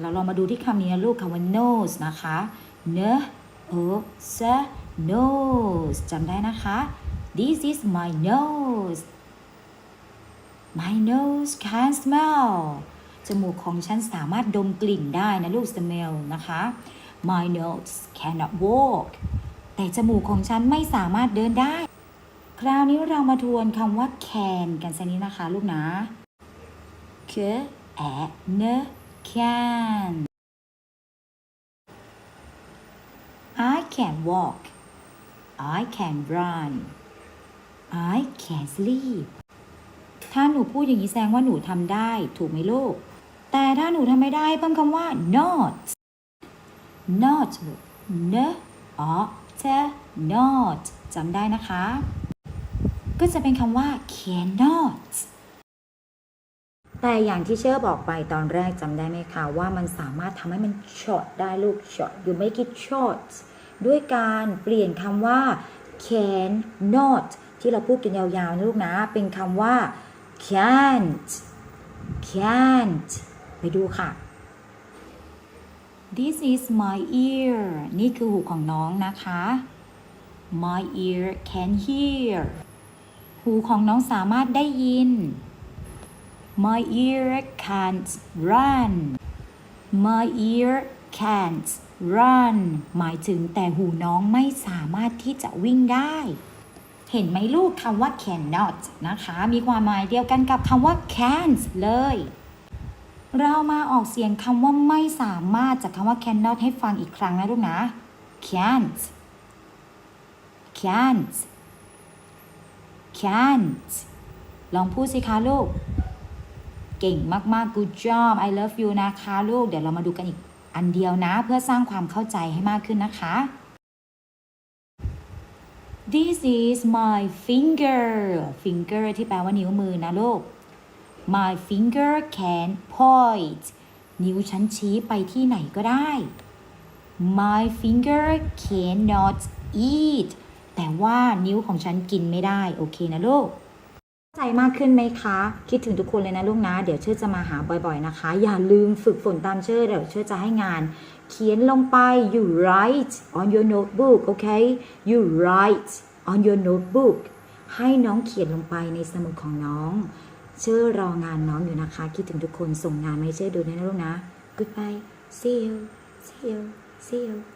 เราลองมาดูที่คำนี้นะลูกคำว่า nose นะคะ n o s nose จำได้นะคะ this is my nose my nose can smell จมูกของฉันสามารถดมกลิ่นได้นะลูก smell นะคะ my nose cannot walk แต่จมูกของฉันไม่สามารถเดินได้ คราวนี้เรามาทวนคำว่า can กันสักนิดนะคะลูกนะ k a n can I can walk I can run I can sleep ถ้าหนูพูดอย่างนี้แสดงว่าหนูทำได้ถูกไหมลูก แต่ถ้าหนูทำไม่ได้เพิ่มคำว่า not not n o t not จำได้นะคะ ก็จะเป็นคำว่า cannot แต่อย่างที่เชื่อบอกไปตอนแรกจำได้ไหมคะว่ามันสามารถทำให้มัน short ได้ลูก short you make it short ด้วยการเปลี่ยนคำว่า can not ที่เราพูดกันยาวๆนะลูกนะ เป็นคำว่า can't can't ไปดูค่ะ This is my ear นี่คือหูของน้องนะคะ My ear can hear หูของน้องสามารถได้ยิน My ear can't run My ear can't run หมายถึงแต่หูน้องไม่สามารถที่จะวิ่งได้ เห็นไหมลูกคำว่า cannot นะคะ มีความหมายเดียวกันกับคำว่า can't เลย เรามาออกเสียงคำว่าไม่สามารถจากคำว่า cannot ให้ฟังอีกครั้งนะลูกนะ can't can't can't ลองพูดสิคะลูก เก่งมากๆ good job I love you นะคะลูก เดี๋ยวเรามาดูกันอีกอันเดียวนะ เพื่อสร้างความเข้าใจให้มากขึ้นนะคะ This is my finger finger ที่แปลว่านิ้วมือนะลูก My finger can point นิ้วฉันชี้ไปที่ไหนก็ได้ My finger cannot eat แต่ว่านิ้วของฉันกินไม่ได้ โอเคนะลูก ใจมากขึ้นไหมคะ คิดถึงทุกคนเลยนะลูกนะ เดี๋ยวเชื่อจะมาหาบ่อยๆนะคะ อย่าลืมฝึกฝนตามเชื่อเดี๋ยวเชื่อจะให้งาน เขียนลงไป you write on your notebook โอเค you write on your notebook ให้น้องเขียนลงไปในสมุดของน้อง เชื่อรองานน้องอยู่นะคะ คิดถึงทุกคนส่งงานมาให้เชื่อดูนะลูกนะ goodbye see you see you see you